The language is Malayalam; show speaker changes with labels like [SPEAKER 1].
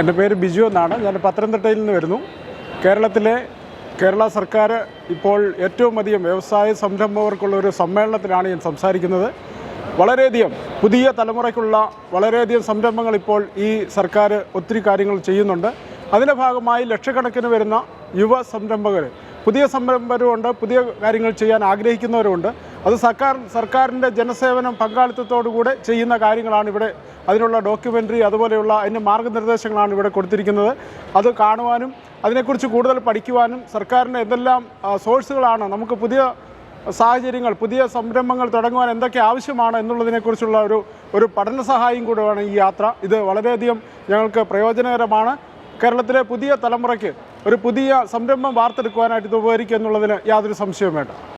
[SPEAKER 1] എന്റെ പേര് ബിജു എന്നാണ്. ഞാൻ പത്തനംതിട്ടയിൽ നിന്ന് വരുന്നു. കേരളത്തിലെ കേരള സർക്കാർ ഇപ്പോൾ ഏറ്റവും അധികം വ്യവസായ സംരംഭകർക്കുള്ള ഒരു സമ്മേളനത്തിലാണ് ഞാൻ സംസാരിക്കുന്നത്. വളരെയധികം പുതിയ തലമുറയ്ക്കുള്ള വളരെയധികം സംരംഭങ്ങൾ ഇപ്പോൾ ഈ സർക്കാർ ഒത്തിരി കാര്യങ്ങൾ ചെയ്യുന്നുണ്ട്. അതിന്റെ ഭാഗമായി ലക്ഷക്കണക്കിന് വരുന്ന യുവ സംരംഭകർ പുതിയ സംരംഭകരുമുണ്ട് പുതിയ കാര്യങ്ങൾ ചെയ്യാൻ ആഗ്രഹിക്കുന്നവരുമുണ്ട് അത് സർക്കാർ സർക്കാരിന്റെ ജനസേവനം പങ്കാളിത്തത്തോടുകൂടെ ചെയ്യുന്ന കാര്യങ്ങളാണ് ഇവിടെ അതിനുള്ള ഡോക്യുമെന്ററി അതുപോലെയുള്ള അതിന്റെ മാർഗനിർദ്ദേശങ്ങളാണ് ഇവിടെ കൊടുത്തിരിക്കുന്നത്. അത് കാണുവാനും അതിനെക്കുറിച്ച് കൂടുതൽ പഠിക്കുവാനും സർക്കാരിന്റെ എന്തെല്ലാം സോഴ്സുകളാണ് നമുക്ക് പുതിയ സാഹചര്യങ്ങൾ പുതിയ സംരംഭങ്ങൾ തുടങ്ങുവാൻ എന്തൊക്കെ ആവശ്യമാണ് എന്നുള്ളതിനെക്കുറിച്ചുള്ള ഒരു ഒരു പഠന സഹായം കൂടെയാണ് ഈ യാത്ര. ഇത് വളരെയധികം ഞങ്ങൾക്ക് പ്രയോജനകരമാണ്. കേരളത്തിലെ പുതിയ തലമുറയ്ക്ക് ഒരു പുതിയ സംരംഭം വാർത്തെടുക്കുവാനായിട്ട് ഇത് ഉപകരിക്കുക എന്നുള്ളതിന് യാതൊരു സംശയവും വേണ്ട.